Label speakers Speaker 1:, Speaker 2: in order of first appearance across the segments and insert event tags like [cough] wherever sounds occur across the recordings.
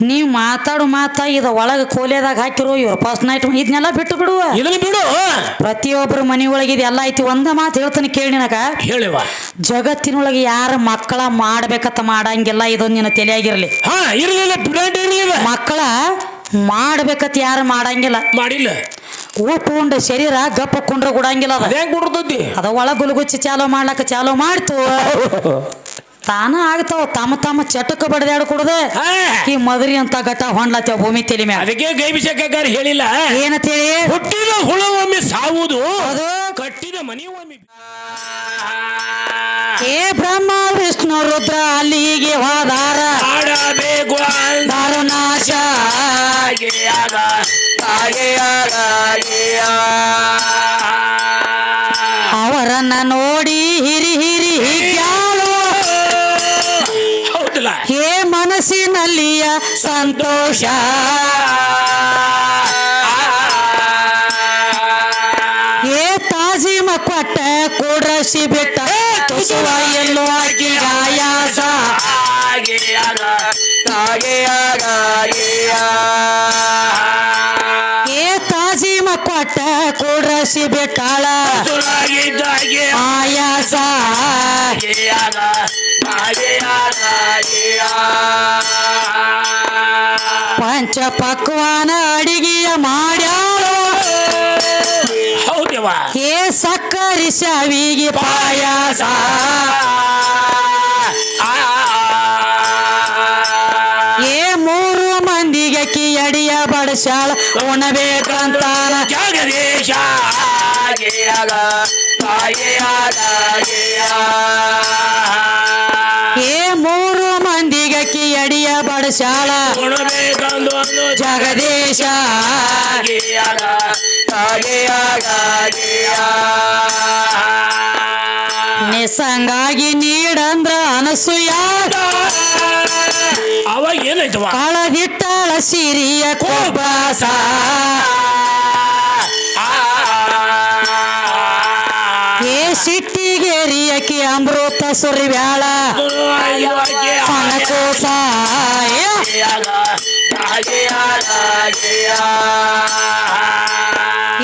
Speaker 1: ನೀವ್ ಮಾತಾಡು ಮಾತಾ ಇದ ಒಳಗ ಕೋಲೆದಾಗ ಹಾಕಿರೋ ಇವ್ರ ಫಸ್ಟ್ ನೈಟ್ ಇದನ್ನೆಲ್ಲ ಬಿಟ್ಟು ಬಿಡುವ.
Speaker 2: ಇದನ್ನ ಬಿಡು.
Speaker 1: ಪ್ರತಿಯೊಬ್ಬರ ಮನಿ ಒಳಗೆ ಇದೆಲ್ಲ ಐತಿ ಒಂದ ಮಾತು ಹೇಳ್ತಾನೆ ಕೇಳಿ ನನಗ.
Speaker 2: ಹೇಳಿವ.
Speaker 1: ಜಗತ್ತಿನೊಳಗೆ ಯಾರ ಮಕ್ಕಳ ಮಾಡ್ಬೇಕತ್ತ ಮಾಡಂಗಿಲ್ಲ ಇದೊಂದು ನಿನ್ನ ತಲೆಯಾಗಿರ್ಲಿ.
Speaker 2: ಹಾ ಇರಲಿಲ್ಲ ಬಿಡಾಟ ಇರ್ಲಿಲ್ಲ
Speaker 1: ಮಕ್ಕಳ ಮಾಡ್ಬೇಕತ್ ಯಾರು ಮಾಡಂಗಿಲ್ಲ.
Speaker 2: ಮಾಡಿಲ್ಲ.
Speaker 1: ಉಂಡ ಶರೀರ ಗಪ್ಪ ಕುಂಡ್ರ ಕೊಡಂಗಿಲ್ಲ ಅದ.
Speaker 2: ಹೆಂಗ್ ಕೊಡ್ತೈತಿ
Speaker 1: ಅದ ಒಳ ಗುಲಗುಚ್ಚಿ ಚಾಲೋ ಮಾಡ್ಲಕ್ಕ ಚಾಲೋ ಮಾಡ್ತು. [laughs] ತಾನ ಆಗ್ತಾವ ತಮ್ಮ ತಮ್ಮ ಚಟಕ್ಕೆ ಬಡದಾಡ ಕುಡ್ದೆ? ಈ ಮದರಿ ಅಂತ ಘಟ ಹೊಂಡ್ಲತ್ತೇವ ಭೂಮಿ ತಲೆ ಮ್ಯಾಗ.
Speaker 2: ಅದಕ್ಕೆ ಗೈಬಿಸಕ್ಕಾರ ಹೇಳಿಲ್ಲ.
Speaker 1: ಏನಂತೇಳಿ
Speaker 2: ಹುಟ್ಟಿದ ಹುಳ ಒಮ್ಮೆ ಸಾವುದು
Speaker 1: ಅದು?
Speaker 2: ಕಟ್ಟಿದ ಮನಿ ಒಮ್ಮೆ
Speaker 1: ಏ ಬ್ರಹ್ಮ ವಿಷ್ಣು ರುದ್ರ ಅಲ್ಲಿಗೆ ಹೋದಾರ
Speaker 2: ಆಡಬೇಕು
Speaker 1: ಅವರನ್ನ ನೋಡಿ ಸಂತೋಷ. ಏ ತಾಜಿ ಕೊಟ್ಟ ಕೂಡ್ರ ಬಿಟ್ಟ ತುಸುವ ಎಲ್ಲೋ ಆಗಿ ಆಯಾಸ ಏ ತಾಜಿ ಕೊಟ್ಟ ಕೂಡ್ರ ಬಿಟ್ಟಾಳ. ಆಯಾಸ. ಪಕ್ವಾನ ಅಡಿಗೆಯ ಮಾಡ್ಯಾಳು.
Speaker 2: ಹೌದವ
Speaker 1: ಏ ಸಕ್ಕರಿ ಶಾವಿಗೆ ಪಾಯಸ. ಏ ಮೂರು ಮಂದಿಗೆ ಕಿಯಡಿಯ ಬಡಸಾಳ ಉಣಬೇಕಂತಾನ.
Speaker 2: ಜಗದೀಶ
Speaker 1: ಏ ಮೂರು ಮಂದಿಗೆ ಕಿಯಡಿಯ ಬಡಸಾಳ
Speaker 2: ಅಂದು
Speaker 1: ಜಗದೀಶ
Speaker 2: ಗಿಯಾಗ ತಾಯಿಯಾಗ
Speaker 1: ನಿಸಂಗಾಗಿ ನೀಡಂದ್ರ ಅನಸೂಯ
Speaker 2: ಅವಾಗ ಏನಾಯ್ತವ?
Speaker 1: ಕಳದಿಟ್ಟಾಳ ಸಿರಿಯ ಕೋಪಾಸ ಏ ಸಿಟ್ಟಿಗೇರಿಯಕಿ ಅಮೃತ ಸುರಿವ್ಯಾಳ ಸಣ್ಣ ಕೋಸ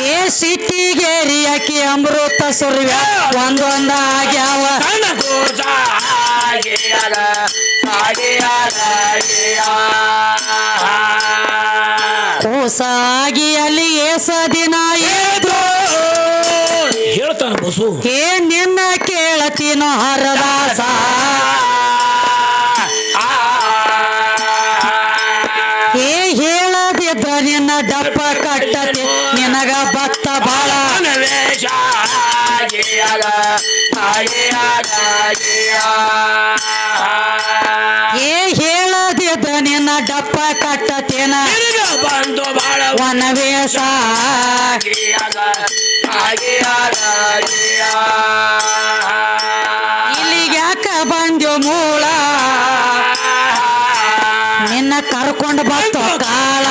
Speaker 1: ಏ ಏ ಅಕ್ಕಿ ಅಮೃತ ಸುರಿವ್ಯಾಳ ಒಂದೊಂದ ಆಗ್ಯಾವ. ಕೂಸಾಗಿ ಅಲ್ಲಿ ಏಸ ದಿನ
Speaker 2: ಹೇಳ್ತಾನ ಬಸು.
Speaker 1: ಏ ಕಟ್ಟತೇನ?
Speaker 2: ಬಂದು ಬಾಳ
Speaker 1: ವನವೇಶ ಇಲ್ಲಿಗೆ ಯಾಕ ಬಂದ್ಯೋ ಮೂಳ? ನಿನ್ನ ಕರ್ಕೊಂಡು ಬತ್ತು ಕಾಳ?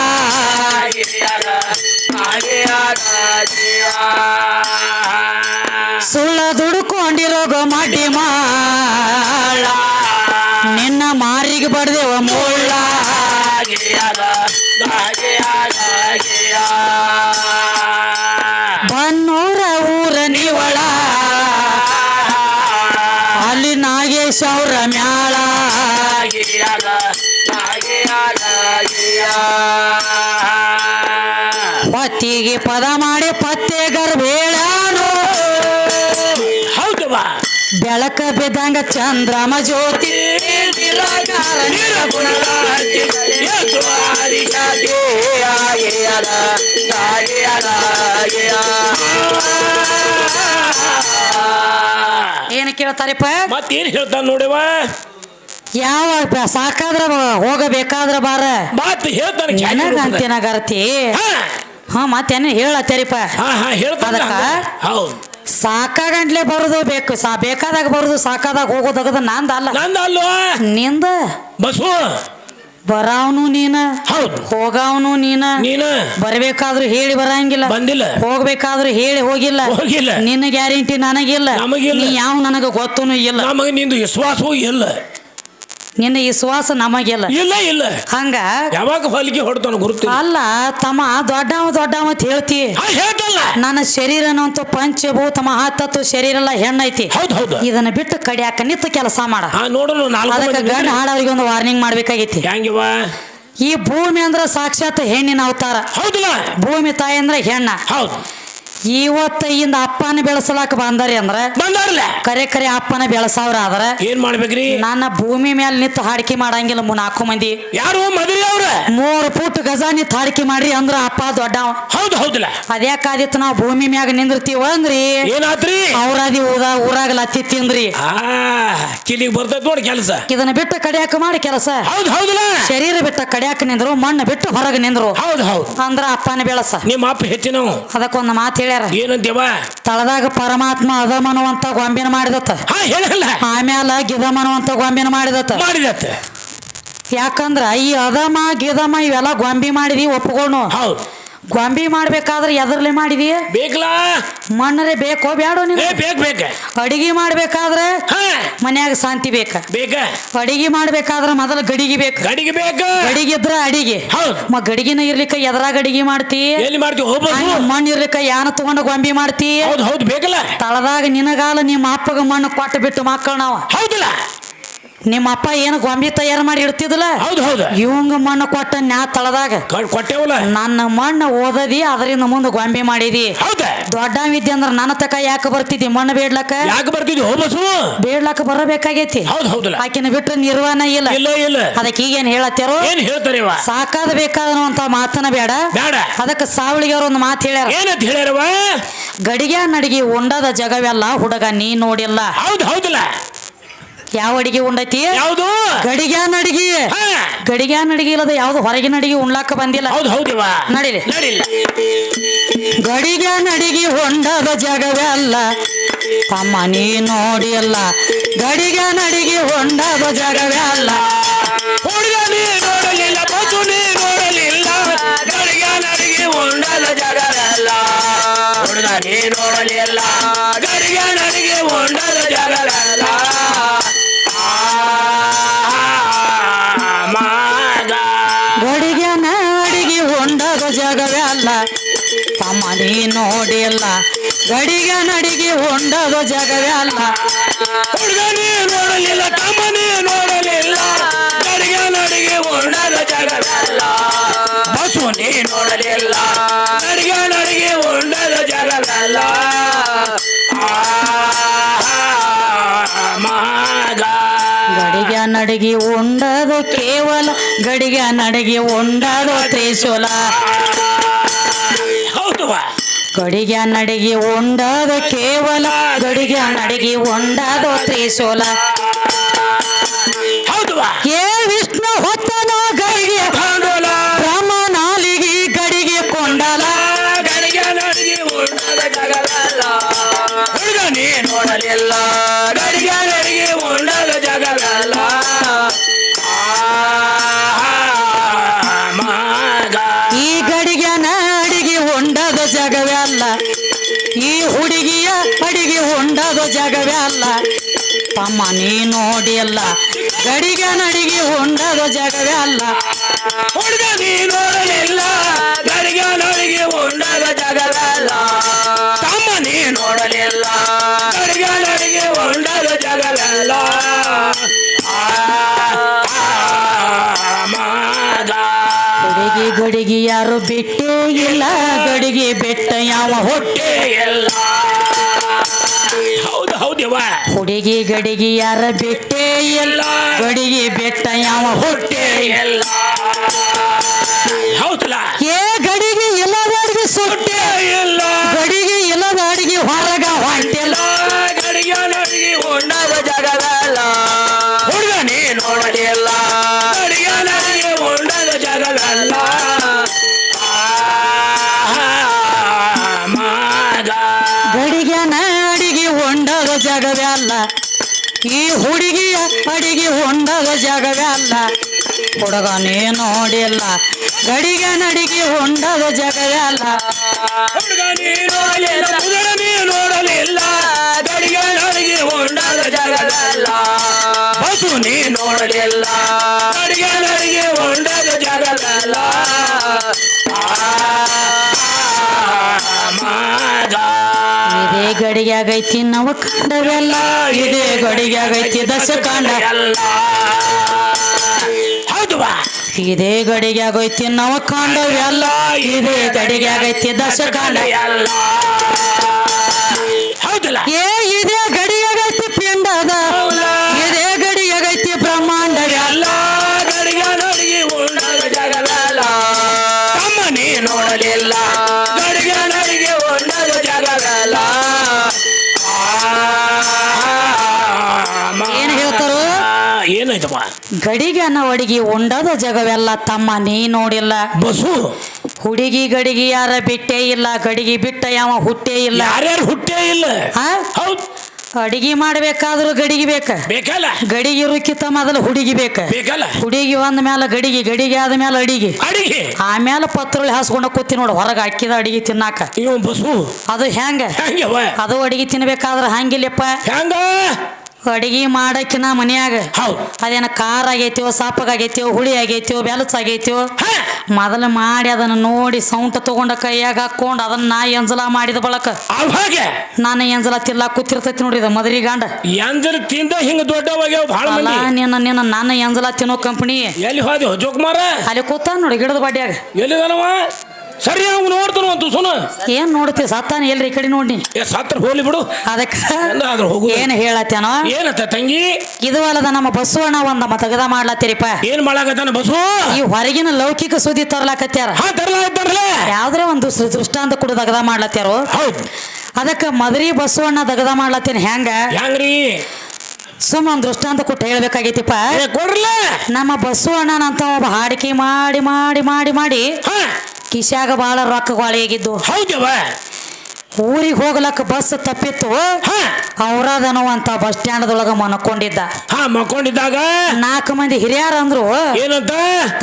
Speaker 1: ಸುಳ್ಳ ದುಡ್ಕೊಂಡಿರೋಗ ಮಡ್ಡಿ ಮಾಳ. ನಿನ್ನ ಮಾರಿಗೆ ಬಡ್ದೇವ ಬನ್ನೂರ ಊರ ನಿವಳ ಅಲ್ಲಿ ನಾಗೇಶ್ ಅವರ ಮ್ಯಾಳ. ಪತಿಗೆ ಪದ ಮಾಡಿ ಬೆಳಕ ಬಿದ್ದಂಗ ಚಂದ್ರಮ ಜ್ಯೋತಿ. ಏನ ಕೇಳ್ತಾರಪ್ಪ?
Speaker 2: ಮತ್ತೇನ್ ಹೇಳ್ತಾನ ನೋಡವ
Speaker 1: ಯಾವ ಸಾಕಾದ್ರ ಹೋಗಬೇಕಾದ್ರ ಬಾರ.
Speaker 2: ಮಾತ್ ಹೇಳ್ತಾನ ಖ್ಯಾತಿ
Speaker 1: ನನಗ
Speaker 2: ರೂಪದಾಗ.
Speaker 1: ಅಂತಿನ ಗರ್ತಿ.
Speaker 2: ಹಾ.
Speaker 1: ಮತ್ತೇನು ಹೇಳತ್ತೇರಿಪ್ಪ? ಅದಕ್ಕ?
Speaker 2: ಹೌದು.
Speaker 1: ಸಾಕಾಗಂಟ್ಲೆ ಬರೋದು ಬೇಕು. ಸಾ ಬೇಕಾದಾಗ ಬರೋದು ಸಾಕಾದಾಗ ಹೋಗೋದಾಗದ ನಂದ ಅಲ್ಲ
Speaker 2: ನಂದ ಅಲ್ವಾ
Speaker 1: ನಿಂದ?
Speaker 2: ಬಸು
Speaker 1: ಬರಾವ್ನು ನೀನ?
Speaker 2: ಹೌದು.
Speaker 1: ಹೋಗಾವ್ನು ನೀನ?
Speaker 2: ನೀನ?
Speaker 1: ಬರ್ಬೇಕಾದ್ರೂ ಹೇಳಿ ಬರಂಗಿಲ್ಲ.
Speaker 2: ಬಂದಿಲ್ಲ.
Speaker 1: ಹೋಗ್ಬೇಕಾದ್ರೂ ಹೇಳಿ ಹೋಗಿಲ್ಲ.
Speaker 2: ಹೋಗಿಲ್ಲ.
Speaker 1: ನಿನ್ನ ಗ್ಯಾರಂಟಿ ನನಗಿಲ್ಲ.
Speaker 2: ನಮಗಿಲ್ಲ.
Speaker 1: ನೀ ಯಾವ ನನಗ ಗೊತ್ತೂ ಇಲ್ಲ.
Speaker 2: ನಮಗೆ ನಿಂದು ವಿಶ್ವಾಸವೂ ಇಲ್ಲ.
Speaker 1: ನಿನ್ನ ಈ ನಮಗೆಲ್ಲ.
Speaker 2: ಇಲ್ಲ ಇಲ್ಲ.
Speaker 1: ಹಂಗ?
Speaker 2: ಯಾವಾಗ ಹೊಲಿಗೆ ಹೊಡ್ತಾನ ಗುರುತು
Speaker 1: ಅಲ್ಲ ತಮ್ಮ ದೊಡ್ಡವ ದೊಡ್ಡವ ಅಂತ ಹೇಳ್ತಿ. ನನ್ನ ಶರೀರ ಪಂಚಭೂತ ಮಹಾತತ್ವ ಶರೀರ ಎಲ್ಲ ಹೆಣ್ಣೈತಿ.
Speaker 2: ಹೌದು ಹೌದು.
Speaker 1: ಇದನ್ನ ಬಿಟ್ಟು ಕಡಿಯಾಕ ನಿತ್ತ ಕೆಲಸ ಮಾಡ. ಅದಕ್ಕೆ ಗಂಡ ಹಾಡವ್ರಿಗೆ ಒಂದು ವಾರ್ನಿಂಗ್ ಮಾಡ್ಬೇಕಾಗೈತಿ. ಈ ಭೂಮಿ ಅಂದ್ರ ಸಾಕ್ಷಾತ್ ಹೆಣ್ಣಿನ ಅವತಾರ.
Speaker 2: ಹೌದಲ್ಲ.
Speaker 1: ಭೂಮಿ ತಾಯಿ ಅಂದ್ರೆ ಹೆಣ್ಣ.
Speaker 2: ಹೌದು.
Speaker 1: ಇವತ್ತ ಇಂದ ಅಪ್ಪನ ಬೆಳೆಸಲಾಕ ಬಂದಾರಿ ಅಂದ್ರ
Speaker 2: ಬಂದಾರಲ್ಲ
Speaker 1: ಕರೆ ಕರೆ ಅಪ್ಪನ ಬೆಳೆಸವ್ರ ಆದ್ರೆ
Speaker 2: ಏನ್ ಮಾಡ್ಬೇಕ್ರಿ?
Speaker 1: ನನ್ನ ಭೂಮಿ ಮೇಲೆ ನಿಂತು ಹಾಡಿಕೆ ಮಾಡಂಗಿಲ್ಲ ಮು ನಾಲ್ಕು ಮಂದಿ.
Speaker 2: ಯಾರು? ಮದ್ರಿ ಅವ್ರ?
Speaker 1: ಮೂರು ಫೂಟ್ ಗಜ ನಿಂತು ಹಾಡಿಕೆ ಮಾಡ್ರಿ ಅಂದ್ರ ಅಪ್ಪ ದೊಡ್ಡವ.
Speaker 2: ಹೌದು ಹೌದಲ್ಲ
Speaker 1: ಅದ್ಯಾಕಾದಿತ್ತು ನಾವು ಭೂಮಿ ಮ್ಯಾಗ ನಿಂದಿರ್ತೀವ ಅಂದ್ರಿ?
Speaker 2: ಏನಾದ್ರಿ
Speaker 1: ಅವ್ರಾದಿ ಊದ ಊರಾಗ ಲತ್ತಿ ತಿಂದ್ರಿ.
Speaker 2: ಆ ಕಿಲಿಗೆ ಬರ್ತೈತ್ ನೋಡಿ ಕೆಲಸ.
Speaker 1: ಇದನ್ನ ಬಿಟ್ಟು ಕಡಿಯಾಕ ಮಾಡಿ ಕೆಲಸ.
Speaker 2: ಹೌದು ಹೌದಿಲ್ಲ
Speaker 1: ಶರೀರ ಬಿಟ್ಟ ಕಡಿಯಾಕ ನಿಂದ್ರು ಮಣ್ಣು ಬಿಟ್ಟು ಹೊರಗೆ ನಿಂದ್ರು.
Speaker 2: ಹೌದು ಹೌದು.
Speaker 1: ಅಂದ್ರ ಅಪ್ಪನ ಬೆಳಸ.
Speaker 2: ನಿಮ್ಮ ಅಪ್ಪ ಹೆಚ್ಚಿನವು.
Speaker 1: ಅದಕ್ಕೊಂದು ಮಾತು
Speaker 2: ಏನಂತೀವ
Speaker 1: ತಳದಾಗ ಪರಮಾತ್ಮ ಅದಮನುವಂತ ಗೊಂಬಿನ ಮಾಡಿದತ್ತ.
Speaker 2: ಹಾ ಹೇಳಲ್ಲ
Speaker 1: ಆಮ್ಯಾಲ ಗಿದಮನುವಂತ ಗೊಂಬಿನ ಮಾಡಿದತ್ತ.
Speaker 2: ಮಾಡಿದತ್ತ.
Speaker 1: ಯಾಕಂದ್ರ ಈ ಅದಮ ಗಿದಮ ಇವೆಲ್ಲ ಗೊಂಬಿ ಮಾಡಿದಿ ಒಪ್ಕೊಂಡು
Speaker 2: ಹೌದು.
Speaker 1: ಗೊಂಬಿ ಮಾಡ್ಬೇಕಾದ್ರೆ ಎದರ್ಲೆ ಮಾಡಿದಿ?
Speaker 2: ಬೇಕಲಾ?
Speaker 1: ಮಣ್ಣರೆ ಬೇಕೋ ಬ್ಯಾಡೋ
Speaker 2: ಏ
Speaker 1: ನೀನು
Speaker 2: ಬೇಕ್ ಬೇಕ.
Speaker 1: ಅಡಿಗೆ ಮಾಡ್ಬೇಕಾದ್ರೆ
Speaker 2: ಹಾ.
Speaker 1: ಮನ್ಯಾಗ ಶಾಂತಿ ಬೇಕ.
Speaker 2: ಬೇಕ.
Speaker 1: ಅಡಿಗೆ ಮಾಡ್ಬೇಕಾದ್ರೆ ಮೊದಲ ಗಡಿಗೆ ಬೇಕು.
Speaker 2: ಗಡಿಗೆ ಬೇಕ.
Speaker 1: ಗಡಿಗೆ ಇದ್ರ ಅಡಿಗೆ.
Speaker 2: ಹೌದು.
Speaker 1: ಮ ಗಡಿಗಿನ ಇರ್ಲಿಕ್ಕ ಎದ್ರಾಗ ಅಡಿಗೆ ಮಾಡ್ತಿ?
Speaker 2: ಎಲ್ಲಿ ಮಾಡ್ತೀವಿ ಹೋಗ್ಬೋದು.
Speaker 1: ಹಂಗ ಮಣ್ಣು ಇರ್ಲಿಕ್ಕ ಯಾನ ತಗೊಂಡು ಗೊಂಬಿ ಮಾಡ್ತಿ?
Speaker 2: ಹೌದು ಹೌದು ಬೇಕಲ್ಲ.
Speaker 1: ತಳದಾಗ ನಿನಗಾಲ ನಿಮ್ಮ ಅಪ್ಪಗ ಮಣ್ಣು ಕೊಟ್ಟು ಬಿಟ್ಟು ಮಕ್ಕಳು ನಾವು.
Speaker 2: ಹೌದಲ್ಲ.
Speaker 1: ನಿಮ್ಮ ಅಪ್ಪ ಏನು ಗೊಂಬೆ ತಯಾರು ಮಾಡಿ ಇಡ್ತಿದ್ಲ
Speaker 2: ಹೌದು ಹೌದು.
Speaker 1: ಇವಂಗ ಮಣ್ಣು ಕೊಟ್ಟ ನ್ಯಾ ತಳದಾಗ.
Speaker 2: ಕೊಟ್ಟೆವಲ್ಲ?
Speaker 1: ನನ್ನ ಮಣ್ಣು ಓದದಿ ಅದರಿಂದ ಮುಂದೆ ಗೊಂಬೆ ಮಾಡಿದಿ.
Speaker 2: ದೊಡ್ಡ
Speaker 1: ವಿದ್ಯೆ ಅಂದ್ರೆ ನನ್ನ ತಕ ಯಾಕೆ ಬರ್ತಿದ್ದಿ? ಮಣ್ಣು ಬೇಡ್ಲಕ್ಕ?
Speaker 2: ಯಾಕೆ ಬರ್ತಿದ್ದಿ?
Speaker 1: ಬೇಡ್ಲಕ್ಕ ಬರಬೇಕಾಗೈತಿ.
Speaker 2: ಹೌದು ಹೌದಲ್ಲ.
Speaker 1: ಆಕಿನ ಬಿಟ್ರೆ ನಿರ್ವಹಣ ಇಲ್ಲ.
Speaker 2: ಇಲ್ಲ ಇಲ್ಲ.
Speaker 1: ಅದಕ್ಕೆ ಈಗೇನು ಹೇಳತ್ತಾರೋ?
Speaker 2: ಏನ್
Speaker 1: ಸಾಕಾದ ಬೇಕಾದನುವಂತ ಮಾತನ ಬೇಡ.
Speaker 2: ಬೇಡ.
Speaker 1: ಅದಕ್ಕೆ ಸಾವಳಿಗೆ ಅವ್ರ ಒಂದು ಮಾತು ಹೇಳ್ಯಾರ.
Speaker 2: ಏನಂತ ಹೇಳ್ಯಾರವ
Speaker 1: ಗಡಿಗೆ ನಡಿಗೆ ಉಂಡದ ಜಗವೆಲ್ಲ ಹುಡುಗ ನೀ ನೋಡಿಲ್ಲ.
Speaker 2: ಹೌದು ಹೌದಲ್ಲ.
Speaker 1: ಯಾವ ಅಡಿಗೆ ಉಂಡೈತಿ?
Speaker 2: ಯಾವುದು?
Speaker 1: ಗಡಿಗ್ಯಾನ್ ಅಡಿಗೆ
Speaker 2: ಹಾ.
Speaker 1: ಅಡಿಗೆ ಇಲ್ಲದ ಯಾವ್ದು ಹೊರಗಿನ ಅಡಿಗೆ ಉಣ್ಲಾಕ ಬಂದಿಲ್ಲ.
Speaker 2: ಹೌದು ಹೌದಿವ
Speaker 1: ನಡೀಲಿ.
Speaker 2: ನಡಿಲ್ಲ
Speaker 1: ಅಡಿಗೆ ನಡಿಗೆ ಹೊಂಡದ ಅಲ್ಲ ತಮ್ಮ ನೀ ನೋಡಿಲ್ಲ ಗಡಿಗ್ಯಾನ್ ಅಡಿಗೆ ಹೊಂಡದ ಅಲ್ಲ
Speaker 2: ಹುಡುಗ ನೀ ನೋಡಲಿಲ್ಲ ಬಸು ನೀ ನೋಡಲಿಲ್ಲ. ಗಡಿಗ್ಯಾನ ಅಡಿಗೆ ಹೊಂಡದ ಉಂಡದ ಜಗವೆಲ್ಲ. ಹುಡುಗ ನೀ ನೋಡಲಿಲ್ಲ
Speaker 1: ಹೊಂಡದ ಅಲ್ಲ. ತಮ್ಮ ನೀ ನೋಡಿಲ್ಲ ಗಡಿಗೆ ನಡಿಗೆ ಹೊಂಡದ
Speaker 2: ಹುಡುಗ ನೀ ನೋಡಲಿಲ್ಲ ತಮ್ಮ ನೀ ನೋಡಲಿಲ್ಲ. ಗಡಿಗೆ ನಡಿಗೆ ಉಂಡದ ಜಗವೆಲ್ಲ ಬಸು ನೀ ನೋಡಲಿಲ್ಲ. ಗಡಿಗೆ ನಡಿಗೆ ಉಂಡದ ಜಗವೆಲ್ಲ ಆ,
Speaker 1: ನಡಿಗೆ ಉಂಡದು ಕೇವಲ ಗಡಿಗೆ ನಡಿಗೆ ಉಂಡದು ತ್ರಿಶೂಲ. ಗಡಿಗೆ ನಡಿಗೆ ಉಂಡದು ಕೇವಲ ಗಡಿಗೆ ನಡಿಗೆ ಉಂಡದು ತ್ರಿಶೂಲ. ಏ ವಿಷ್ಣು ಹೊತ್ತನ ಗಡಿಗೆ ಗಡಿಗೆ ಕೊಂಡಲ.
Speaker 2: ಗಡಿಗೆ ನಡಿಗೆ ಉಂಡದ ನೋಡಲಿಲ್ಲ.
Speaker 1: ಈ ಹುಡುಗಿಯ ಅಡಿಗೆ ಜಗವೇ ಅಲ್ಲ. ತಮ್ಮ ನೀ ನೋಡಿಲ್ಲ ಗಡಿಗೆ ನಡಿಗೆ ಉಂಡದು ಜಗವೇ ಅಲ್ಲ.
Speaker 2: ಹುಡುಗ ನೀ ನೋಡಲಿಲ್ಲ. ಗಡಿಗೆ ನಡಿಗೆ ಉಂಡದ ಅಲ್ಲ. ತಮ್ಮ ನೀ ನೋಡಲಿಲ್ಲ. ಗಡಿಗೆ ನಡಿಗೆ ಉಂಡದ ಜಗವೇ ಆ,
Speaker 1: ಯಾರು ಬಿಟ್ಟು ಇಲ್ಲ ಗಡಿಗೆ ಬೆಟ್ಟ ಯಾವ ಹೊಟ್ಟೆ
Speaker 2: ಇಲ್ಲ. ಎಲ್ಲ ಹೌದು
Speaker 1: ಹುಡುಗಿ ಗಡಿಗೆ ಯಾರ ಬಿಟ್ಟೇ ಇಲ್ಲ ಗಡಿಗೆ ಬೆಟ್ಟ ಯಾವ ಹೊಟ್ಟೆ
Speaker 2: ಇಲ್ಲ. ಎಲ್ಲ ಹೌದಲ್ಲ?
Speaker 1: ಏ ಗಡಿಗೆ ಎಲ್ಲ ಅಡಿಗೆ ಸುಟ್ಟೆ
Speaker 2: ಹೊಟ್ಟೆ
Speaker 1: ಈ ಹುಡುಗಿಯ ಅಡಿಗೆ ಹೊಂಡದ ಜಗವೆಲ್ಲ. ಹುಡುಗನೇ ನೋಡಿಲ್ಲ, ಗಡಿಗೆ ನಡಿಗೆ ಹೊಂಡದ ಜಗವೆಲ್ಲ.
Speaker 2: ಹುಡುಗ ನೀ ನೋಡಲಿಲ್ಲ ಮುದುಡ ನೀ ನೋಡಲಿಲ್ಲ, ಗಡಿಗೆ ನಡಿಗೆ ಉಂಡದ ಜಗವೆಲ್ಲ. ಬಸು ನೀ ನೋಡಲಿಲ್ಲ ಅಡಿಗೆ ನಡಿಗೆ ಉಂಡದ ಜಗದಲ್ಲ
Speaker 1: ಗಡಿಗೆ ಆಗೈತಿ ನವ ಕಂಡವೆಲ್ಲ. ಇದೆ ಗಡಿಗೆ ಆಗೈತಿ ದಶ ಕಾಂಡ
Speaker 2: ಹೌದು
Speaker 1: ಇದೇ ಗಡಿಗೆ ಆಗೈತಿ ನವ ಕಾಂಡವೆಲ್ಲ ಇದೇ ಗಡಿಗೆ ಆಗೈತಿ ದಶ ಕಾಂಡ
Speaker 2: ಹೌದಲ್ಲ.
Speaker 1: ಏ ಗಡಿಗೆ
Speaker 2: ಒಡಗಿ ಉಂಡದ
Speaker 1: ಜಗವೆಲ್ಲ ತಮ್ಮ ನೀ ನೋಡಿಲ್ಲ.
Speaker 2: ಬಸು!
Speaker 1: ಹುಡುಗಿ ಗಡಿಗೆ ಯಾರ ಬಿಟ್ಟೇ ಇಲ್ಲ ಗಡಿಗೆ ಬಿಟ್ಟ ಯಾವ ಹುಟ್ಟೇ ಇಲ್ಲ.
Speaker 2: ಯಾರ್ಯಾರು ಹುಟ್ಟೇ ಇಲ್ಲ?
Speaker 1: ಆ?
Speaker 2: ಹೌದ್.
Speaker 1: ಅಡಿಗೆ ಮಾಡ್ಬೇಕಾದ್ರೂ ಗಡಿಗೆ ಬೇಕ.
Speaker 2: ಬೇಕಲ್ಲ.
Speaker 1: ಗಡಿಗೆ ಇರೋಕ್ಕಿಂತ ಮೊದಲು ಹುಡುಗಿ ಬೇಕ.
Speaker 2: ಬೇಕಲ್ಲ.
Speaker 1: ಹುಡುಗಿ ಒಂದ ಮೇಲೆ ಗಡಿಗೆ ಗಡಿಗೆ ಆದ ಮೇಲೆ ಅಡಿಗೆ.
Speaker 2: ಅಡಿಗೆ.
Speaker 1: ಆಮೇಲೆ ಪತ್ರೊಳಿ ಹಾಸ್ಕೊಂಡು ಕೂತಿ ನೋಡು ಹೊರಗೆ ಹಾಕಿದ ಅಡಿಗೆ ತಿನ್ನಾಕ.
Speaker 2: ಇವ
Speaker 1: ಅದು ಹೆಂಗ?
Speaker 2: ಹೆಂಗವ
Speaker 1: ಅದು ಅಡಿಗೆ ತಿನ್ಬೇಕಾದ್ರೆ ಹಂಗಿಲ್ಲಪ್ಪ.
Speaker 2: ಹೆಂಗ?
Speaker 1: ಅಡಿಗೆ ಮಾಡಕ್ಕಿನ ಮನ್ಯಾಗ.
Speaker 2: ಹೌದ್
Speaker 1: ಅದೇನ ಖಾರ ಆಗೈತಿಯೋ ಸಾಪಗಾಗೈತಿಯೋ ಹುಳಿ ಆಗೈತಿಯೋ ಬೆಲಸ್ ಆಗೈತಿಯೋ ಮೊದಲು ಮಾಡಿ ಅದನ್ನ ನೋಡಿ ಸೌಂಟ ತಗೊಂಡ ಕೈಯಾಗ ಹಾಕೊಂಡು ಅದನ್ನ ನಾ ಎಂಜಲ ಮಾಡಿದ ಬಳಕ. ನಾನು ಎಂಜಲ ತಿಲ್ಲ ಕೂತಿರ್ತೈತಿ ನೋಡಿ ಇದು ಮದ್ರಿ ಗಂಡ.
Speaker 2: ಎಂದ್ರ ತಿಂದ ಹಿಂಗ ದೊಡ್ಡವಾಗ್ಯಾವ ಬಹಳ
Speaker 1: ಅಲ್ಲ
Speaker 2: ಮಂದಿ
Speaker 1: ನಿನ್ನ ನಿನ್ನ ನನ್ನ ಎಂಜಲ ತಿನ್ನೋ ಕಂಪನಿ
Speaker 2: ಎಲ್ಲಿ ಹೋದಿ ಜೋಕುಮಾರ
Speaker 1: ಅಲ್ಲಿ ಕೂತ ನೋಡಿ ಗಿಡದ ಬಾಡ್ಯಾಗ.
Speaker 2: ಎಲ್ಲಿದಾನವ? ಸರಿ ಅವ್ನು ನೋಡ್ತಾನ ಅಂತ ಸುನ
Speaker 1: ಏನ್ ನೋಡ್ತೀವಿ ಸತ್ತಾನ ಎಲ್ರಿ ಈ ಕಡೆ ನೋಡಿ
Speaker 2: ಏ ಸತ್ರ ಹೋಗ್ಲಿ ಬಿಡು.
Speaker 1: ಅದಕ್ಕ
Speaker 2: ಹೋಗು
Speaker 1: ಏನ್ ಹೇಳತ್ತೇನೋ
Speaker 2: ಏನತ್ತ ತಂಗಿ?
Speaker 1: ಇದು ಅಲ್ಲದ ನಮ್ಮ ಬಸವಣ್ಣ ಒಂದ ಮತಗದ ಮಾಡ್ಲತ್ತೀರಿಪ್ಪ
Speaker 2: ಏನ್ ಮಾಡಾಕತ್ತಾನ ಬಸ್ಸು
Speaker 1: ಈ ಹೊರಗಿನ ಲೌಕಿಕ ಸುದ್ದಿ ತರ್ಲಾಕತ್ಯಾರ.
Speaker 2: ಹಾ ತರಲ ಇದ್ದಾರಲ್ಲ
Speaker 1: ಯಾವ್ದ್ರೆ ಒಂದು ದೃ- ದೃಷ್ಟಾಂತ ಕೂಡ ದಗದ ಮಾಡ್ಲತ್ಯಾರು?
Speaker 2: ಹೌದ್.
Speaker 1: ಅದಕ್ಕ ಮದರಿ ಬಸವಣ್ಣ ದಗದ ಮಾಡ್ಲತ್ತೇನೆ ಹೆಂಗ?
Speaker 2: ಹೆಂಗ್ರಿ?
Speaker 1: ಸುಮ್ಮ ಒಂದ್ ದೃಷ್ಟಾಂತ ಕೊಟ್ಟು ಹೇಳ್ಬೇಕಾಗೈತಿಪ್ಪ.
Speaker 2: ಏ ಕೊಡ್ರಲ್ಲ.
Speaker 1: ನಮ್ಮ ಬಸವಣ್ಣನಂತ ಒಬ್ಬ ಹಾಡಿಕೆ ಮಾಡಿ ಮಾಡಿ ಮಾಡಿ ಮಾಡಿ
Speaker 2: ಹಾ.
Speaker 1: ಕಿಶಾಗ ಬಾಳ ರೊಕ್ಕ ಆಗಿದ್ದು
Speaker 2: ಹೌದವ
Speaker 1: ಊರಿಗೆ ಹೋಗ್ಲಕ್ಕ ಬಸ್ ತಪ್ಪಿತ್ತು.
Speaker 2: ಅವರದನೋ
Speaker 1: ಅವ್ರದನವಂತ ಬಸ್ ಸ್ಟ್ಯಾಂಡ್ದೊಳಗ ಮನ್ಕೊಂಡಿದ್ದ
Speaker 2: ಹಾ ಮಕ್ಕೊಂಡಿದ್ದಾಗ
Speaker 1: ನಾಲ್ಕು ಮಂದಿ ಹಿರಿಯರ್ ಅಂದ್ರು.
Speaker 2: ಏನಂತ?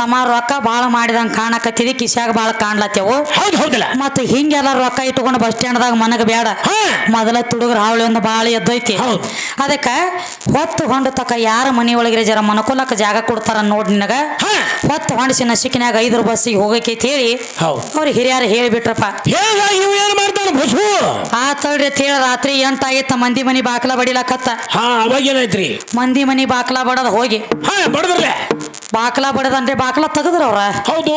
Speaker 1: ತಮ್ಮ ರೊಕ್ಕ ಬಾಳ ಮಾಡಿದಂಗ ಕಾಣಕತ್ತಿದಿ ಕಿಶಾಗ ಬಾಳ ಕಾಣ್ಲತ್ತೇವು.
Speaker 2: ಹೌದು ಹೌದಲ್ಲ.
Speaker 1: ಮತ್ತ ಹಿಂಗೆಲ್ಲ ರೊಕ್ಕ ಇಟ್ಕೊಂಡು ಬಸ್ ಸ್ಟ್ಯಾಂಡ್ದಾಗ ಮನಗ ಬೇಡ ಮೊದಲ ತುಡುಗ್ರ ಹಾವಳಿ ಒಂದು ಬಾಳ ಎದ್ದೈತಿ. ಅದಕ್ಕ ಹೊತ್ತು ಹೊಂಡ ತಕ್ಕ ಯಾರ ಮನಿ ಒಳಗಿರ ಜರ ಮನಕೊಲಕ್ಕ ಜಾಗ ಕೊಡ್ತಾರ ನೋಡ್ ನಿನಗ. ಹೊತ್ತು ಹೊಂಡಿಸಿ ನಸಿಕಿನಾಗ ಐದರ ಬಸ್ಸಿಗೆ ಹೋಗಕೈತಿ ಹೇಳಿ ಅವ್ರ ಹಿರಿಯರು ಹೇಳಿಬಿಟ್ರಪ್ಪ.
Speaker 2: ಏನ್ ಮಾಡ್ತಾನ ಬಸ್ಸು
Speaker 1: ಆ ತಡ್ರಿ ಅಂತ ಹೇಳಿ ರಾತ್ರಿ ಎಂಟಾಗಿತ್ತ ಮಂದಿ ಮನಿ ಬಾಕ್ಲ ಬಡಿಲಕತ್ತ.
Speaker 2: ಹಾ ಅವಾಗ ಏನಾಯ್ತ್ರಿ?
Speaker 1: ಮಂದಿ ಮನಿ ಬಾಕ್ಲಾ ಬಡದ ಹೋಗಿ.
Speaker 2: ಹಾ ಬಡದ್ರಲ್ಲ?
Speaker 1: ಬಾಕ್ಲ ಬಡದಂದ್ರೆ ಬಾಕಲ ತೆಗದ್ರ ಅವ್ರ.
Speaker 2: ಹೌದು.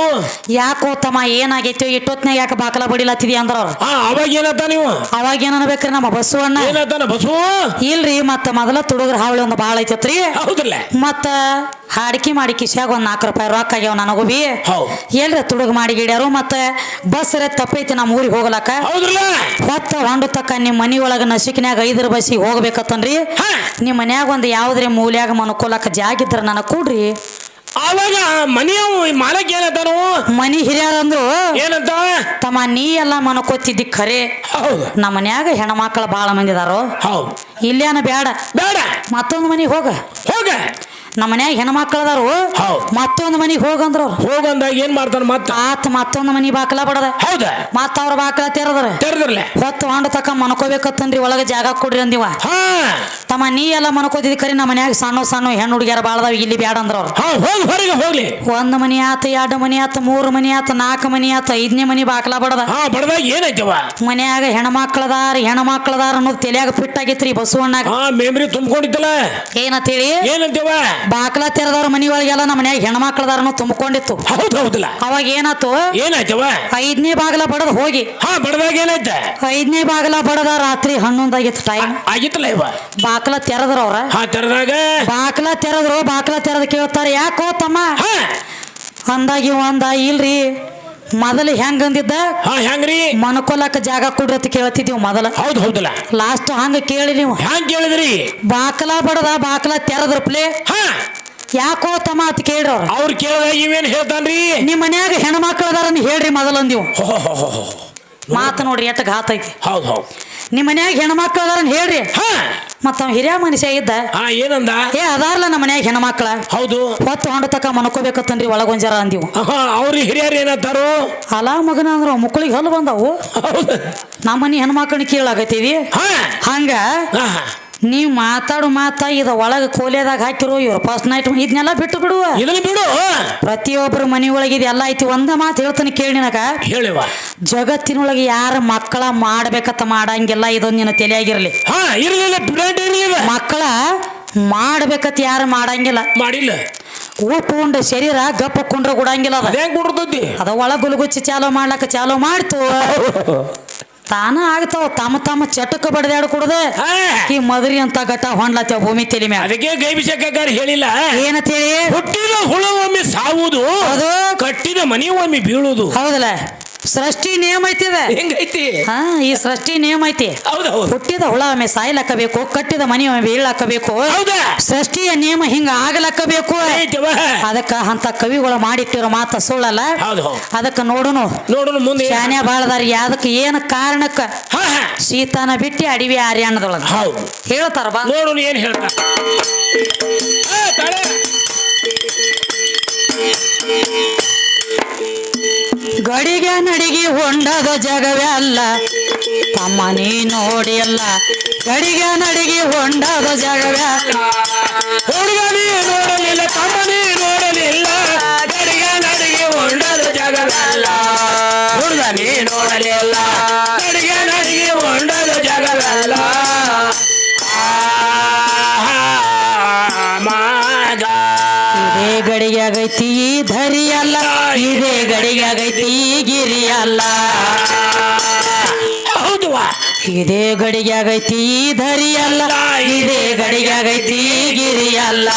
Speaker 1: ಯಾಕೋ ತಮ್ಮ ಏನಾಗೈತೋ ಇಟ್ಟೊತ್ನಾಗ ಯಾಕೆ ಬಾಕಲ ಬಡಿಲತ್ತಿದಿ ಅಂದ್ರ ಅವ್ರ.
Speaker 2: ಅವಾಗ ಏನತ್ತ ನೀವು?
Speaker 1: ಅವಾಗ ಏನ್ ಅನ್ಬೇಕ್ರಿ ನಮ್ಮ ಬಸವಣ್ಣ
Speaker 2: ಏನತ್ತಾನ ಬಸ್ಸು
Speaker 1: ಇಲ್ರಿ ಮತ್ತ ಮೊದಲ ತುಡುಗ್ರ ಹಾವಳಿ ಒಂದು ಬಾಳ ಐತತ್ರಿ.
Speaker 2: ಹೌದಲ್ಲ
Speaker 1: ಮತ್ತ ಹಾಡಿಕೆ ಮಾಡಿ ಕಿಶ್ಯಾಗ ಒಂದ್ ನಾಲ್ಕು ರೂಪಾಯಿ ರೊಕ್ಕ ಆಗ್ಯಾವ ನನಗೂ ಬಿ.
Speaker 2: ಹೌದ್.
Speaker 1: ಎಲ್ರ ತುಡುಗ್ ಮಾಡಿ ಗಿಡ್ಯಾರು ಮತ್ತ ಬಸ್ ರೇ ತಪ್ಪೈತಿ ನಮ್ಮ ಊರಿಗೆ ಹೋಗ್ಲಾಕ.
Speaker 2: ಹೌದ್ರಲ್ಲ?
Speaker 1: ಹೊತ್ತ ಹೊಂಡು ತಕ್ಕ ನಿಮ್ಮ ಮನಿ ಒಳಗ ನಸಿಕಿನ್ಯಾಗ ಐದರ ಬಸ್ಸಿಗೆ ಹೋಗ್ಬೇಕತ್ತನ್ರಿ. ನಿಮ್ಮ ಮನ್ಯಾಗ ಒಂದು ಯಾವ್ದ್ರೆ ಮೂಲ್ಯಾಗ ಮನ್ಕೊಲಕ್ಕ ಜಾಗಿದ್ರ ನನಗೆ ಕೊಡ್ರಿ.
Speaker 2: ಅವಾಗ ಮನೆಯ ಮಾಲಕ್ ಏನಂತಾನು?
Speaker 1: ಮನಿ ಹಿರಿಯರ್ ಅಂದ್ರು
Speaker 2: ಏನಂತ?
Speaker 1: ತಮ್ಮ ನೀ ಎಲ್ಲ ಮನಕೋತಿದ್ದಿ ಖರೆ.
Speaker 2: ಹೌದು.
Speaker 1: ನಮ್ಮ ಮನ್ಯಾಗ ಹೆಣ್ಮಕ್ಳು ಭಾಳ ಮಂದಿ ಇದಾರೋ
Speaker 2: ಹೌದು.
Speaker 1: ಇಲ್ಲೇನ ಬೇಡ.
Speaker 2: ಬೇಡ.
Speaker 1: ಮತ್ತೊಂದು ಮನೆಗೆ ಹೋಗ.
Speaker 2: ಹೋಗ.
Speaker 1: ನಮ್ಮ ಮನ್ಯಾಗ
Speaker 2: ಹೆಣ್ಮಕ್ಳದಾರು
Speaker 1: ಮತ್ತೊಂದ್ ಮನಿಗೆ ಹೋಗಂದ್ರ
Speaker 2: ಹೋಗಂದಾಗ ಏನ್ ಮಾಡ್ತಾನ ಮತ್ತ?
Speaker 1: ಆತ ಮತ್ತೊಂದು ಮನಿ ಬಾಕಲ ಬಡದ.
Speaker 2: ಹೌದ?
Speaker 1: ಮತ್ತ ಅವ್ರ ಬಾಕಲ ತೆರದ್ರ.
Speaker 2: ತೆರೆದ್ರಲ್ಲ
Speaker 1: ಹೊತ್ತು ಹೊಂಡ ತಕ ಮನ್ಕೋಬೇಕತ್ತನ್ರಿ ಒಳಗ ಜಾಗ ಕೊಡ್ರಿ ಅಂದಿವ.
Speaker 2: ಹಾ.
Speaker 1: ತಮ್ಮ ನೀ ಎಲ್ಲ ಮನ್ಕೋತಿದ್ ಕರಿ ನಮ್ಮ ಮನ್ಯಾಗ ಸಣ್ಣ ಸಣ್ಣ ಹೆಣ್ಣು ಹುಡುಗಿಯರ ಬಾಳದಾವ ಇಲ್ಲಿ ಬ್ಯಾಡ ಅಂದ್ರ ಅವ್ರು.
Speaker 2: ಹೊರಗೆ ಹೋಗ್ಲಿ.
Speaker 1: ಒಂದ್ ಮನಿ ಆತ ಎರಡು ಮನಿ ಆತ ಮೂರು ಮನಿ ಆತ ನಾಲ್ಕು ಮನಿ ಆತ ಐದನೇ ಮನಿ ಬಾಕಲ ಬಡದ.
Speaker 2: ಬಡದಾಗ ಏನೈತವ
Speaker 1: ಮನ್ಯಾಗ ಹೆಣ್ಮಕ್ಳದಾರ ಹೆಣ್ಮಕ್ಳದಾರ ಅನ್ನೋದು ತಲೆಯಾಗ ಫಿಟ್ ಆಗಿತ್ರಿ
Speaker 2: ಬಸವಣ್ಣ ಮೆಮ್ರಿ ತುಂಬಿಕೊಂಡಿತ್ತಲ್ಲ
Speaker 1: ಏನಂತೇಳಿ?
Speaker 2: ಏನಂತೇವ?
Speaker 1: ಬಾಕಲ ತೆರೆದವ್ರ ಮನಿ ಒಳಗೆಲ್ಲ ನಮ್ಮ ಮನ್ಯಾಗ ಹೆಣ್ಮಕ್ಳದಾರನು ತುಂಬಿಕೊಂಡಿತ್ತು.
Speaker 2: ಹೌದು ಹೌದಲ್ಲ
Speaker 1: ಅವಾಗ ಏನಾತು
Speaker 2: ಏನಾಯ್ತವ?
Speaker 1: ಐದನೇ ಬಾಗಲ ಬಡದ್ ಹೋಗಿ.
Speaker 2: ಹಾ ಬಡದಾಗ ಏನಾಯ್ತ?
Speaker 1: ಐದನೇ ಬಾಗಲ ಬಡದ ರಾತ್ರಿ ಹನ್ನೊಂದಾಗಿತ್ತು ಟೈಮ್
Speaker 2: ಆಗಿತ್ತಲ್ಲ ಇವ?
Speaker 1: ಬಾಕಲ ತೆರೆದ್ರ ಅವ್ರ.
Speaker 2: ಹಾ ತೆರೆದಾಗ?
Speaker 1: ಬಾಕಲ ತೆರೆದ್ರು ಬಾಕ್ಲಾ ತೆರೆದ ಕೇಳ್ತಾರ ಯಾಕೋ ತಮ್ಮ? ಅಂದಾಗಿ ಒಂದ ಇಲ್ರಿ. ಮೊದಲು ಹೆಂಗ್ ಅಂದಿದ್ದ?
Speaker 2: ಹಾ ಹೆಂಗ್ರಿ?
Speaker 1: ಮನ್ಕೊಲಕ್ಕ ಜಾಗ ಕೊಡ್ರಿ ಅಂತ ಕೇಳ್ತಿದ್ದೀವಿ ಮೊದಲ.
Speaker 2: ಹೌದ್ ಹೌದಲ್ಲ?
Speaker 1: ಲಾಸ್ಟ್ ಹಂಗ ಕೇಳಿ ನೀವು.
Speaker 2: ಹ್ಯಾಂಗ ಕೇಳಿದ್ರಿ?
Speaker 1: ಬಾಕಲ ಬಡದ ಬಾಕಲ ತೆರದ್ರ ಪ್ಲೇ?
Speaker 2: ಹಾ.
Speaker 1: ಯಾಕೋ ತಮ್ಮ ಅಂತ ಕೇಳ್ರಿ ಅವ್ರ.
Speaker 2: ಅವ್ರು ಕೇಳಿದಾಗ ಇವೇನ್ ಹೇಳ್ತಾನ್ರಿ?
Speaker 1: ನಿಮ್ಮ ಮನ್ಯಾಗ ಹೆಣ್ಮಕ್ಳು ಹೇಳ್ರಿ ಮೊದಲು ಅಂದಿವು.
Speaker 2: ಹೋ, ಹೋ, ಹೋ, ಹೋ.
Speaker 1: ಮಾತು ನೋಡ್ರಿ ಎತ್ತ ಘಾತ ಐತಿ.
Speaker 2: ಹೌದ್ ಹೌದ್.
Speaker 1: ನಿಮ್ ಮನ್ಯಾಗ ಹೆಣ್ಮಕ್ಳು ಅದಾರ ಹೇಳ್ರಿ.
Speaker 2: ಹಾ.
Speaker 1: ಮತ್ತ ಅವ ಹಿರಿಯ ಮನುಷ್ಯ ಇದ್ದ.
Speaker 2: ಹಾ ಏನಂದ?
Speaker 1: ಏ ಅದಾರ್ಲ ನಮ್ಮ ಮನ್ಯಾಗ ಹೆಣ್ಮಕ್ಳ.
Speaker 2: ಹೌದು.
Speaker 1: ಹೊತ್ತು ಹೊಂಡ ತಕ ಮನ್ಕೋಬೇಕತ್ತನ್ರಿ ಒಳಗೊಂಜರ ಅಂದಿವು.
Speaker 2: ಅವ್ರಿ ಅವ್ರ ಹಿರಿಯರು ಏನಂತಾರು?
Speaker 1: ಅಲಾ ಮಗನ ಅಂದ್ರ ಮುಕ್ಕಳಿಗೆ ಹಲ್ಲು ಬಂದವು.
Speaker 2: ಹೌದು.
Speaker 1: ನಮ್ಮ ಮನೆ ಹೆಣ್ಮಕ್ಳನ್ನ ಕೀಳಾಗತ್ತೀವಿ
Speaker 2: ಹಾ.
Speaker 1: ಹಂಗ ನೀವ್ ಮಾತಾಡು ಮಾತಾ ಇದ ಒಳಗೆ ಕೋಲೆದಾಗ ಹಾಕಿರೋ ಇವ್ರು ಫಸ್ಟ್ ನೈಟ್ ಇದನ್ನೆಲ್ಲ ಬಿಟ್ಟು ಬಿಡುವ
Speaker 2: ಇದನ್ನ ಬಿಡು.
Speaker 1: ಪ್ರತಿಯೊಬ್ಬರ ಮನಿ ಒಳಗೆ ಇದೆಲ್ಲ ಐತಿ ಒಂದ ಮಾತು ಹೇಳ್ತಾನೆ ಕೇಳಿ ನನಗ.
Speaker 2: ಹೇಳಿವ.
Speaker 1: ಜಗತ್ತಿನೊಳಗೆ ಯಾರ ಮಕ್ಕಳ ಮಾಡ್ಬೇಕತ್ತ ಮಾಡಂಗಿಲ್ಲ ಇದೊಂದು ನಿನ್ನ ತಲೆಯಾಗಿರ್ಲಿ.
Speaker 2: ಹಾ ಇರಲಿಲ್ಲ
Speaker 1: ಮಕ್ಕಳ ಮಾಡ್ಬೇಕತ್ತ ಯಾರು ಮಾಡಂಗಿಲ್ಲ.
Speaker 2: ಮಾಡಿಲ್ಲ.
Speaker 1: ಉಂಡ ಶರೀರ ಗಪ್ಪ ಕುಂಡ್ರ ಗುಡಂಗಿಲ್ಲ ಅದ. ಒಳ ಗುಲಗುಚ್ಚಿ ಚಾಲೋ ಮಾಡ್ಲಕ್ಕ ಚಾಲೋ ಮಾಡ್ತು. [laughs] ತಾನ ಆಗ್ತಾವ ತಮ್ಮ ತಮ್ಮ ಚಟಕ ಬಡದಾಡ ಕೊಡದೆ. ಈ ಮದರಿ ಅಂತ ಘಟ ಹೊಂಡ್ಲತ್ತೇವ ಭೂಮಿ ತಲೆ ಮ್ಯಾಗ.
Speaker 2: ಅದಕ್ಕೆ ಗೈಬಿಸಕ್ಕಾರ ಹೇಳಿಲ್ಲ.
Speaker 1: ಏನಂತೇಳಿ?
Speaker 2: ಹುಟ್ಟಿದ ಹುಳ ಒಮ್ಮೆ ಸಾವುದು
Speaker 1: ಅದು
Speaker 2: ಕಟ್ಟಿದ ಮನೆ ಒಮ್ಮೆ ಬೀಳುದು
Speaker 1: ಹೌದಲ್ಲ? ಸೃಷ್ಟಿ ನಿಯಮ ಐತಿದೆ.
Speaker 2: ಹೆಂಗೈತಿ?
Speaker 1: ಹಾ ಈ ಸೃಷ್ಟಿ ನಿಯಮ ಐತಿ.
Speaker 2: ಹೌದು
Speaker 1: ಹುಟ್ಟಿದ ಹುಳ ಒಮ್ಮೆ ಸಾಯ್ಲಾಕಬೇಕು ಕಟ್ಟಿದ ಮನಿ ಒಮ್ಮೆ ಬೀಳಕ್ಕಬೇಕು
Speaker 2: ಹೌದಾ?
Speaker 1: ಸೃಷ್ಟಿಯ ನಿಯಮ ಹಿಂಗ ಆಗ್ಲಾಕಬೇಕು
Speaker 2: ಐತವ
Speaker 1: ಅದಕ್ಕ ಅಂತ ಕವಿಗಳು ಮಾಡಿಟ್ಟಿರೋ ಮಾತ ಸುಳ್ಳಲ್ಲ.
Speaker 2: ಹೌದು. ಹೌದು
Speaker 1: ಅದಕ್ಕ ನೋಡುನು.
Speaker 2: ನೋಡೋಣ ಮುಂದೆ.
Speaker 1: ಶಾನೆ ಬಾಳದಾರ ಯಾದಕ್ಕೆ ಏನು ಕಾರಣಕ್ಕ?
Speaker 2: ಹಾ ಹಾ.
Speaker 1: ಶೀತನ ಬಿಟ್ಟಿ ಅಡವಿ ಆರ್ಯಾಣದೊಳಗ
Speaker 2: ಹೌದು.
Speaker 1: ಹೇಳ್ತಾರ ಬಾ.
Speaker 2: ನೋಡೋಣ ಏನ್ ಹೇಳ್ತಾ ಆ, ತಾಳೆ.
Speaker 1: ಗಡಿಗೆ ನಡಿಗೆ ಹೊಂಡದ ಜಗವೇ ಅಲ್ಲ. ತಮ್ಮ ನೀ ನೋಡಿಯಲ್ಲ ಗಡಿಗೆ ನಡಿಗೆ ಹೊಂಡದ ಜಗವೇ ಅಲ್ಲ.
Speaker 2: ಹುಡುಗ ನೀ ನೋಡಲಿಲ್ಲ ತಮ್ಮ ನೀ ನೋಡಲಿಲ್ಲ. ಗಡಿಗೆ ನಡಿಗೆ ಹೊಂಡದ ಜಗವಲ್ಲ ಹುಡುಗ ನೀ ನೋಡಲಿಲ್ಲ ಗಡಿಗೆ ನಡಿಗೆ ಹೊಂಡದ ಜಗವಲ್ಲ
Speaker 1: ಗಡಿಗೆ ಆಗೈತಿ ಧರಿಯಲ್ಲ ಧರಿ ಅಲ್ಲ. ಇದೇ ಗಡಿಗೆ ಆಗೈತಿ ಅಲ್ಲ.
Speaker 2: ಹೌದು
Speaker 1: ಇದೇ ಗಡಿಗೆ ಆಗೈತಿ ಧರಿಯಲ್ಲ. ಧರಿ ಅಲ್ಲ ಇದೇ ಗಡಿಗೆ ಆಗೈತಿ ಈ ಗಿರಿ ಅಲ್ಲ